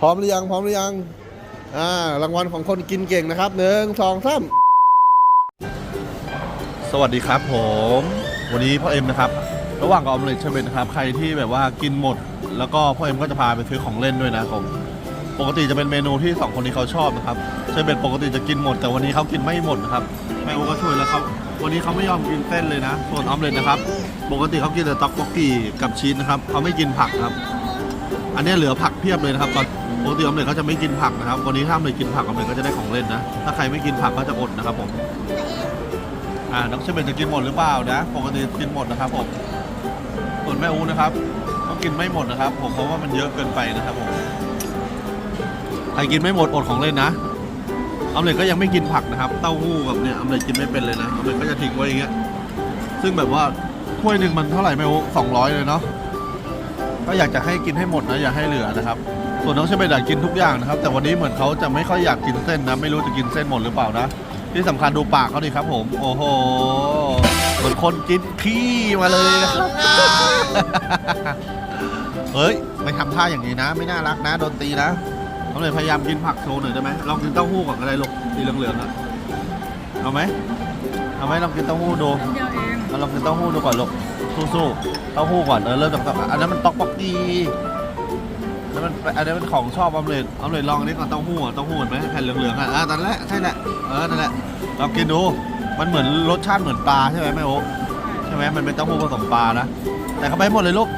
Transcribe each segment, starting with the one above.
พร้อมหรือยังพร้อมหรือยัง อ่ารางวัลของคนกินเก่งนะครับหนึ่งสองสามสวัสดีครับผม วันนี้พ่อเอ็มนะครับ ระหว่างกับออมเล็ตเชเบนนะครับ ใครที่แบบว่ากินหมด แล้วก็พ่อเอ็มก็จะพาไปซื้อของเล่นด้วยนะผมปกติจะเป็นเมนูที่สองคนนี้เขาชอบนะครับเชเบนปกติจะกินหมด แต่วันนี้เขากินไม่หมดนะครับแม่อูก็ช่วยแล้วครับวันนี้เขาไม่ยอมกินเส้นเลยนะ ส่วนออมเล็ตนะครับ ปกติเขากินแต่ต็อกโกกี้กับชีสนะครับเขาไม่กินผักครับ อันนี้เหลือผักเพียบเลยนะครับตอน ปกติออมเล็ตเขาจะไม่กินผักนะครับ วันนี้ถ้าออมเล็ตกินผักออมเล็ตก็จะได้ของเล่นนะ ถ้าใครไม่กินผักก็จะอดนะครับผม อ่า น้องเชเบนจะกินหมดหรือเปล่านะ ปกติกินหมดนะครับผมส่วนแม่อูนะครับก็กินไม่หมดนะครับ ผมเพราะว่ามันเยอะเกินไปนะครับผม ใครกินไม่หมดอดของเล่นนะออมเล็ตก็ยังไม่กินผักนะครับ เต้าหู้กับเนี่ยออมเล็ตกินไม่เป็นเลยนะออมเล็ตก็จะทิ้งไว้อย่างเงี้ย ซึ่งแบบว่าถ้วยหนึ่งมันเท่าไหร่ไม่รู้สองร้อยเลยเนาะ ก็อยากจะให้กินให้หมดนะอย่าให้เหลือนะครับ ส่วนน้องเชเบตอยากกินทุกอย่างนะครับ แต่วันนี้เหมือนเขาจะไม่ค่อยอยากกินเส้นนะ ไม่รู้จะกินเส้นหมดหรือเปล่านะ ที่สำคัญดูปากเขาดิครับผม โอ้โห เหมือนคนกินขี้มาเลยนะครับเฮ้ยไม่ทำท่าอย่างนี้นะ ไม่น่ารักนะ โดนตีนะเขาเลยพยายามกินผักโชว์หน่อยได้ไหมลองกินเต้าหู้ก่อนก็ได้ลูกสีเหลืองๆอะเอาไหมเอาไหมลองกินเต้าหู้ดูเดียวเองเราลองกินเต้าหู้ดูก่อนลูกสู้ๆเต้าหู้ก่อนเออเริ่มจากเต้าอันนั้นมันต๊อกป๊อกกี อันนั้นมันอันนั้นเป็นของชอบออมเล็ตออมเล็ตลองอันนี้ก่อนเต้าหู้อะเต้าหู้เห็นไหมแผ่นเหลืองๆอะอ่าตอนแรกใช่แหละเออนั่นแหละลองกินดูมันเหมือนรสชาติเหมือนปลาใช่ไหมแม่โอ๊คใช่ไหมมันเป็นเต้าหู้ผสมปลานะแต่เข้าไปหมดเลยลูก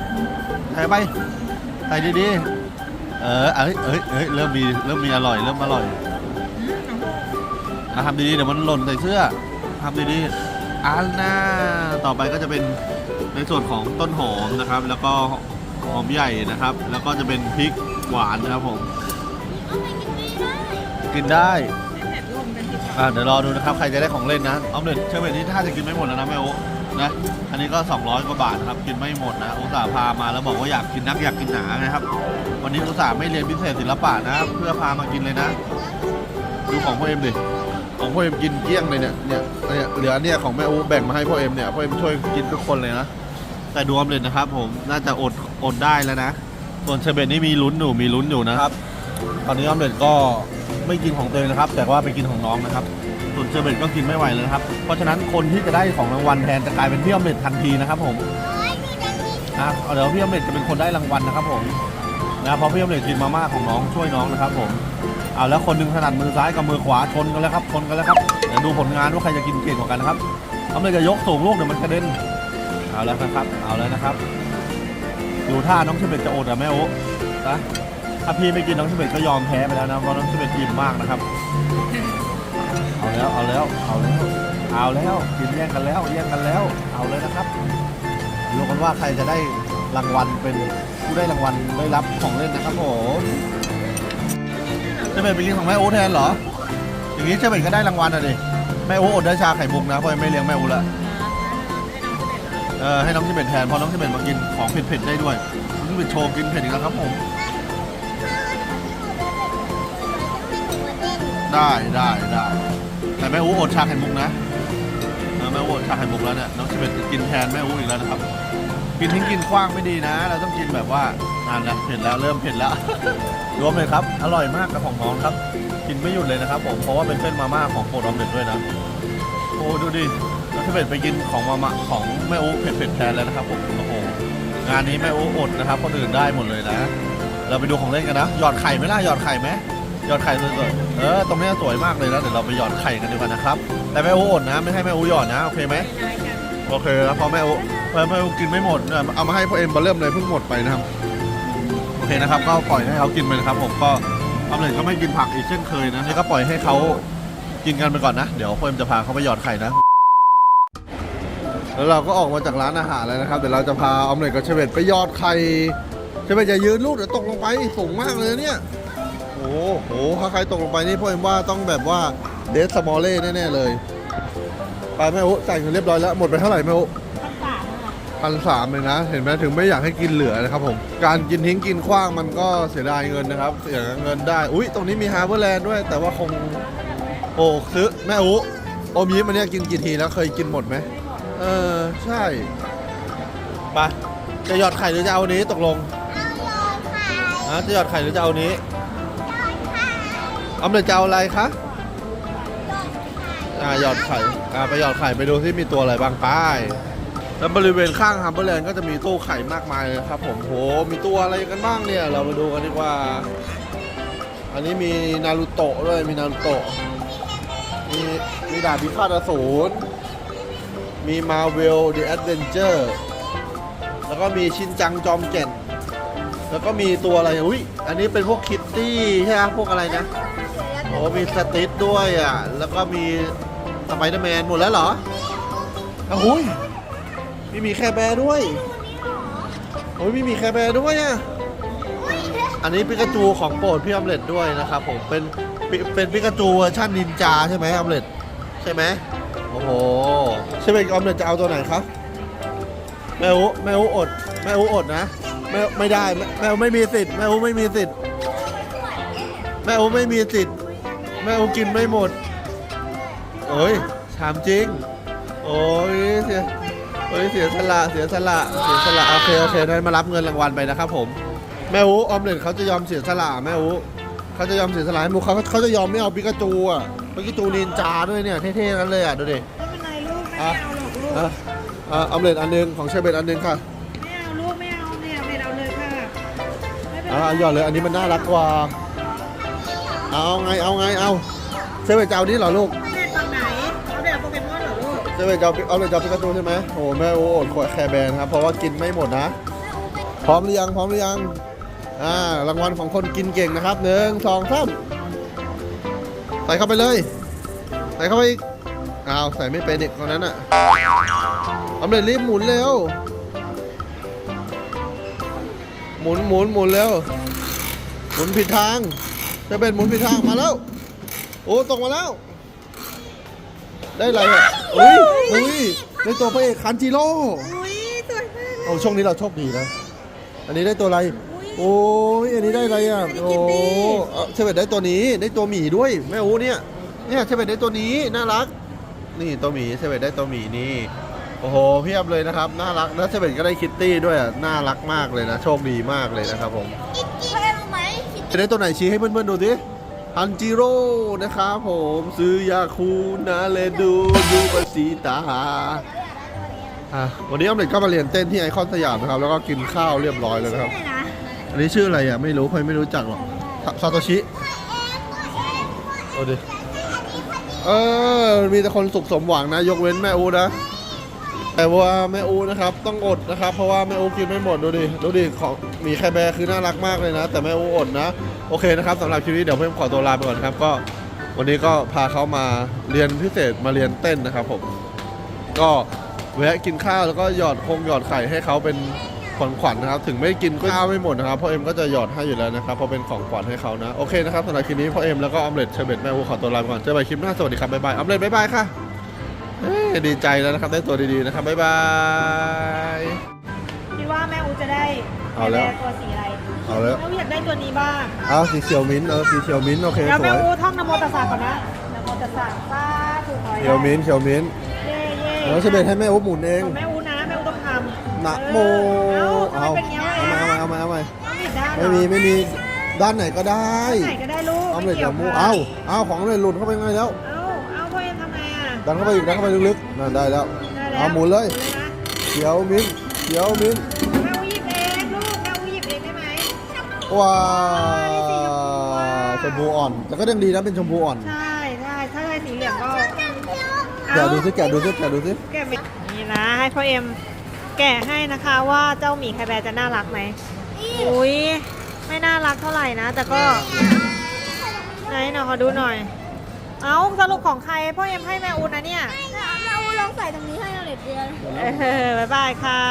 ใส่ไปใส่ดีๆเออเอ้ยเอ้ยเอ้ยเริ่มมีเริ่มมีอร่อยเริ่มอร่อยอะทำดีๆเดี๋ยวมันหล่นใส่เสื้อทำดีๆอันน่าต่อไปก็จะเป็นในส่วนของต้นหอมนะครับ แล้วก็ หอมใหญ่นะครับ แล้วก็จะเป็นพริกหวานนะครับผมกินได้เผ็ดลมเป็นที่อะเดี๋ยวรอดูนะครับ ใครจะได้ของเล่นนะออมเล็ตเชื่อเบ็นี่ถ้าจะกินไม่หมดแล้วนะแม่โอ๊นะอันนี้ก็ 200 กว่าบาทนะครับกินไม่หมดนะอุตส่าห์พามาแล้วบอกว่าอยากกินนักอยากกินหนานะครับ วันนี้อุตส่าห์ไม่เรียนพิเศษศิลปะนะ เพื่อพามากินเลยนะดูของพ่อเอ็มดิของพ่อเอ็มกินเกลี้ยงเลยเนี่ยเนี่ยเนี่ยเหลือเนี่ยของแม่อูแบ่งมาให้พ่อเอ็มเนี่ยพ่อเอ็มช่วยกินทุกคนเลยนะ แต่ดูออมเล็ตนะครับผมน่าจะอดอดได้แล้วนะ ส่วนเชเบตนี่มีลุ้นอยู่มีลุ้นอยู่นะครับ ตอนนี้ออมเล็ตก็ไม่กินของตัวเองนะครับ แต่ว่าไปกินของน้องนะครับ ส่วนเชเบตก็กินไม่ไหวเลยนะครับ เพราะฉะนั้นคนที่จะได้ของรางวัลแทนจะกลายเป็นพี่ออมเล็ตทันทีนะครับผมนะเอาเดี๋ยวพี่ออมเล็ตจะเป็นคนได้รางวัลนะครับผมนะเพราะพี่ออมเล็ตกินมาม่าของน้องช่วยน้องนะครับผมเอาแล้วคนหนึงถนัดมือซ้ายกับมือขวาชนกันแล้วครับชนกันแล้วครับเดี๋ยวดูผลงานว่าใครจะกินเก่งกว่ากันนะครับทำเลยจะยกสูงลูกเดี๋ยวมันกระเด็น เอาแล้วนะครับ เอาแล้วนะครับ ดูท่าน้องเชเบตจะอดอะแม่โอ๊นะถ้าพี่ไม่กินน้องเชเบตก็ยอมแพ้ไปแล้วนะเพราะน้องเชเบตอิ่มมากนะครับ เอาแล้ว เอาแล้ว เอาแล้ว เอาแล้ว กินแย่งกันแล้ว แย่งกันแล้ว เอาเลยนะครับดูกันว่าใครจะได้รางวัลเป็นผู้ได้รางวัลได้รับของเล่นนะครับผมเชเบตไปกินของแม่โอ๊แทนเหรอ อย่างนี้เชเบตก็ได้รางวัลอะดิ แม่โอ๊อดได้ชาไข่มุกนะเพราะยังไม่เลี้ยงแม่โอ๊ละ เออให้น้องเชเบตแทนเพราะน้องเชเบตมากินของเผ็ดๆได้ด้วยน้องเชเบตโชว์กินเผ็ดอีกแล้วครับผม ได้ได้ได้แต่แม่อู๋อดชาไข่มุกนะเออแม่อู๋อดชาไข่มุกแล้วเนี่ยน้องเชเบตกินแทนแม่อู๋อีกแล้วนะครับ กินทิ้งกินขว้างไม่ดีนะ เราต้องกินแบบว่าอ่านนะเผ็ดแล้วเริ่มเผ็ดแล้ว รวมเลยครับ อร่อยมากกับของน้องครับ กินไม่หยุดเลยนะครับผมเพราะว่าเป็นเส้นมาม่าของโปรดออมเด็ดด้วยนะ โอ้ดูดิน้องเชเบตไปกินของมาม่าของแม่อู๋เผ็ดๆแทนแล้วนะครับผมโอ้โหงานนี้แม่อู๋อดนะครับคนอื่นได้หมดเลยนะ เราไปดูของเล่นกันนะหยอดไข่ไหมล่ะหยอดไข่ไหมหยอดไข่สวยๆเออตรงนี้สวยมากเลยนะเดี๋ยวเราไปหยอดไข่กันดีกว่านะครับแต่แม่อูอดนะ ไม่ให้แม่อูหยอดนะโอเคไหมโอเคแล้วพอแม่อูพอแม่อูกินไม่หมดเนี่ยเอามาให้พ่อเอ็มมาเริ่มเลยเพิ่งหมดไปนะครับโอเคนะครับก็ปล่อยให้เขากินไปนะครับผมก็ออมเล็ตก็ไม่กินผักอีกเช่นเคยนะนี่ก็ปล่อยให้เขา กินกันไปก่อนนะ เดี๋ยวพ่อเอ็มจะพาเขาไปหยอดไข่นะ แล้วเราก็ออกมาจากร้านอาหารแล้วนะครับเดี๋ยวเราจะพาออมเล็ตกับเชเวตไปหยอดไข่เชเวตจะยืนลูกเดี๋ยวตกลงไปสูงมากเลยเนี่ยโอ้โหถ้าใครตกลงไปนี่พ่อเอ็มว่าต้องแบบว่าเดสสมอลเล่แน่ๆเลยไปแม่อุจ่ายเงินเรียบร้อยแล้วหมดไปเท่าไหร่แม่อุทั้งสามเลยพันสามเลยนะ เห็นไหมถึงไม่อยากให้กินเหลือนะครับผม การกินทิ้งกินขว้างมันก็เสียดายเงินนะครับ เสียเงินได้ อุ้ยตรงนี้มีฮาร์เบอร์แลนด์ด้วย แต่ว่าคง โอ้ซื้อแม่อุโอมยิ้มอันเนี้ยกินกี่ทีแล้วเคยกินหมดไหมเออใช่ไปจะหยอดไข่หรือจะเอาอันนี้ตกลงอะจะหยอดไข่หรือจะเอาอันนี้เออมเล็ตจะเอาอะไรคะอ่าหยอดไข่อ่าไปหยอดไข่ไปดูที่มีตัวอะไรบ้างไป้ายแล้วบริเวณข้างฮัมเบอร์แลนด์ก็จะมีตู้ไข่มากมายเลยครับผมโหมีตัวอะไรกันบ้างเนี่ย เรามาดูกันดีกว่า อันนี้มีนารูโตะด้วยมีนารูโตะ มีมีดาบพิฆาตอสูรมีมาเวล The Adventure แล้วก็มีชินจังจอมเก่นแล้วก็มีตัวอะไรอุ้ยอันนี้เป็นพวกคิตตี้ใช่ไหมพวกอะไรนะโอ้มีสติทด้วยอะ แล้วก็มีสไปเดอร์แมนหมดแล้วเหรออ้าวหุยมีมีแคร์แบร์ด้วยโอ้ยมีมีแคร์แบร์ด้วยอะ อันนี้ปิกาจูของโปรดพี่ออมเล็ตด้วยนะครับผมเป็นเป็นปิกาจูเวอร์ชันนินจาใช่ไหมออมเล็ตใช่ไหมโอ้โหใช่ไหมออมเล็ตจะเอาตัวไหนครับแม่อูแม่อูอดแม่อูอดนะแม่ไม่ได้แม่อูไม่มีสิทธิ์แม่อูไม่มีสิทธิ์แม่อูไม่มีสิทธิ์แม่อูกินไม่หมดโอ้ยถามจริง โอ้ยเสียโอ้ยเสียสละเสียสละเสียสละโอเคโอเคได้มารับเงินรางวัลไปนะครับผม แม่อูออมเล็ตเขาจะยอมเสียสละแม่อูเขาจะยอมเสียสละให้หมูเขาเขาจะยอมไม่เอาปิกาจูอะปิกาจูนินจาด้วยเนี่ยเท่ๆนั้นเลยอะดูดิไม่เป็นไรลูกไม่เอาหรอกลูกอะอะออมเล็ตอันหนึงของเชฟเบตอันหนึงค่ะไม่เอาลูกไม่เอาเนี่ยไม่เอาเลยค่ะไม่เป็นอ่าไรหยอดเลยอันนี้มันน่ารักกว่าเอาไงเอาไงเอาเซเว่นจะเอานี้เหรอลูกไม่ได้ตอนไหนเขาเดี๋ยวโปเกมอนเหรอลูกเซเว่นจะเอาเอาเลยจะเอาปิกาจูใช่ไหมโอ้แม่โอ้อดขวดแคร์แบร์นะครับเพราะว่ากินไม่หมดนะพร้อมหรือยังพร้อมหรือยัง อ่ารางวัลของคนกินเก่งนะครับหนึ่งสองสามใส่เข้าไปเลย ใส่เข้าไปอีกอ้าวใส่ไม่เป็นเด็กคนนั้นอะเอาเลยรีบหมุนเร็ว หมุนหมุนหมุนเร็ว หมุนผิดทาง จะเป็นหมุนผิดทางมาแล้ว โอ้ตกมาแล้ว ได้อะไรอะอุ้ยอุ้ยได้ตัวพระเอกคันจิโร่อุ้ยสวยมากเลยโอ้ช่วงนี้เราโชคดีนะ อันนี้ได้ตัวอะไร โอ้ยอันนี้ได้อะไรอะโอ้เอ่อเชเวตได้ตัวนี้ได้ตัวหมีด้วยแม่โอ้เนี่ยเนี่ยเชเวตได้ตัวนี้น่ารัก นี่ตัวหมีเชเวตได้ตัวหมีนี่โอ้โหเพียบเลยนะครับน่ารักแล้วเชเวตก็ได้คิตตี้ด้วยอะน่ารักมากเลยนะโชคดีมากเลยนะครับผมเพื่อนรู้ไหมจะได้ตัวไหนชี้ให้เพื่อนๆดูสิฮันจิโร่นะครับผมซื้อยาคูนาเลดูดูบาสีตาอะวันนี้ออมเล็ตก็มาเรียนเต้นที่ไอคอนสยามนะครับ แล้วก็กินข้าวเรียบร้อยแล้วนะครับไม่นะ อันนี้ชื่ออะไรอะ ไม่รู้ใครไม่รู้จักหรอกซาโตชิเอาดิเออ มีแต่คนสุขสมหวังนะ ยกเว้นแม่อูนะ แต่ว่าแม่อูนะครับ ต้องอดนะครับ เพราะว่าแม่อูกินไม่หมดดูดิ ดูดิ ของหมีแคร์แบร์คือน่ารักมากเลยนะ แต่แม่อูอดนะ โอเคนะครับสำหรับคลิปนี้เดี๋ยวเพิ่มขอตัวลาไปก่อนครับ ก็วันนี้ก็พาเขามาเรียนพิเศษมาเรียนเต้นนะครับผม ก็แวะกินข้าวแล้วก็หยอดคงหยอดไข่ให้เขาเป็น ของขวัญนะครับ ถึงไม่กินข้าวไม่หมดนะครับพ่อเอ็มก็จะหยอดให้อยู่แล้วนะครับเพราะเป็นของขวัญให้เขานะโอเคนะครับสำหรับคลิปนี้พ่อเอ็มแล้วก็ออมเล็ตเชอร์เบตแม่อูขอตัวลาไปก่อนเจอกันใหม่คลิปหน้าสวัสดีครับบ๊ายบายออมเล็ตบ๊ายบายค่ะเอ้ยดีใจแล้วนะครับได้ตัวดีๆนะครับบ๊ายบายคิดว่าแม่อูจะได้เอาแล้วม่ตัวสีอะไรเอาแล้ว แม่อูอยากได้ตัวนี้บ้างเอาสีเขียวมิ้นท์เออสีเขียวมิ้นท์โอเคเดี๋ยวสแม่วยอูท่องนโมตัสสะก่อนนะนโมตัสสะสาธุขอให้เขียวมิ้นท์เขียวมิ้นท์เย่เย่แล้วเชอร์เบตให้แม่อูหมุนเอง ของแม่อูนะแม่อูต้องทำ นะโมเอาเอามาเอามาเอามาเอามาไม่มีไม่มีด้านไหนก็ได้ไหนก็ได้ลูกเอาเลยเดี๋ยวมูเอาเอาของเลยหลุดเข้าไปไงแล้วเอาเอาพ่อเอ็มทำไงอะดันเข้าไปอีกดันเข้าไปลึกๆนั่นได้แล้วเอาหมุนเลยเขียวมิ้นเขียวมิ้นท์แม่อูหยิบเองลูกแม่อูหยิบเองได้ไหมว้านี่สีชมพูอ่อนแต่ก็ยังดีนะเป็นชมพูอ่อนใช่ใช่ถ้าใช่สีเหลืองก็แกะดูสิแกะดูสิแกะดูสิแกะนี่นะให้พ่อเอ็ม แกะให้นะคะว่าเจ้าหมีแคร์แบร์จะน่ารักไหมอุ้ยไม่น่ารักเท่าไหร่นะ แต่ก็ไหนหน่อยขอดูหน่อย เอาสรุปของใครพ่อเอ็มให้แม่อูนนะเนี่ย เราลองใส่ตรงนี้ให้เราเล็ดเดียว เออบ๊ายบายค่ะ